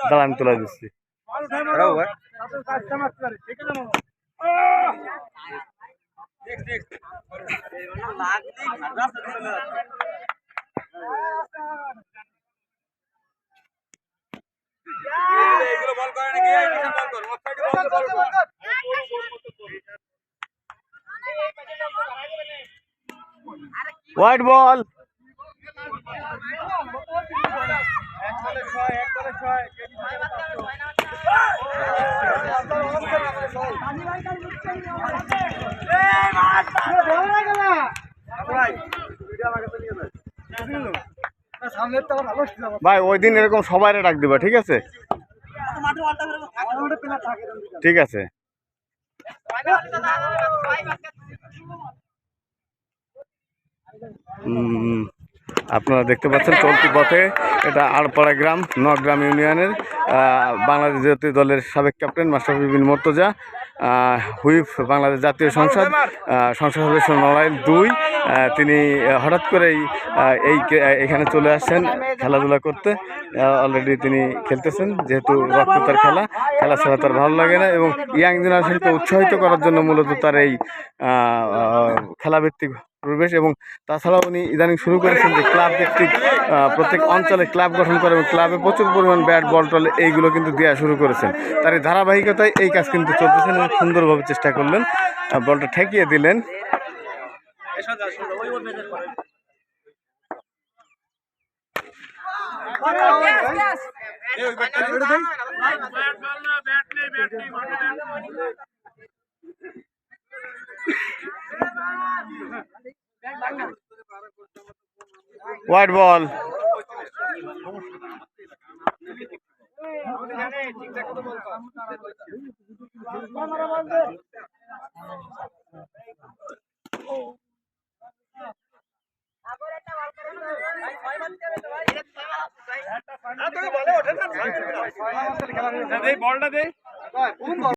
দাঁড়া আমি তুলে দিচ্ছি। হোয়াইট বল ভাই ওই দিন এরকম সবাই ডাক দিবা ঠিক আছে? ঠিক আছে। আপনারা দেখতে পাচ্ছেন চলতি পথে এটা আড়পাড়া গ্রাম নগ্রাম ইউনিয়নের বাংলাদেশ জাতীয় দলের সাবেক captain master Bipin Mortaza whip Bangladesh জাতীয় সংসদ সংসদ সদস্য নড়াইল দুই তিনি হঠাৎ করেই এই এখানে চলে আসছেন খেলাধুলা করতে। অলরেডি তিনি খেলতেছেন, যেহেতু রক্ততার খেলা খেলা ছাড়া তার ভালো লাগে না এবং ইয়াং জেনারেশনকে উৎসাহিত করার জন্য মূলত তার এই খেলাভিত্তিক পরিবেশ এবং তাছাড়াও উনি ইদানিং শুরু করেছেন যে ক্লাব ভিত্তিক প্রত্যেক অঞ্চলে ক্লাব গঠন করে এবং ক্লাবে প্রচুর পরিমাণ ব্যাট, বল টল এইগুলো কিন্তু দেওয়া শুরু করেছেন। তার এই ধারাবাহিকতায় এই কাজ কিন্তু চলতেছেন সুন্দরভাবে চেষ্টা করলেন বলটা ঠেকিয়ে দিলেন। হোয়াইট বল বলটা দে।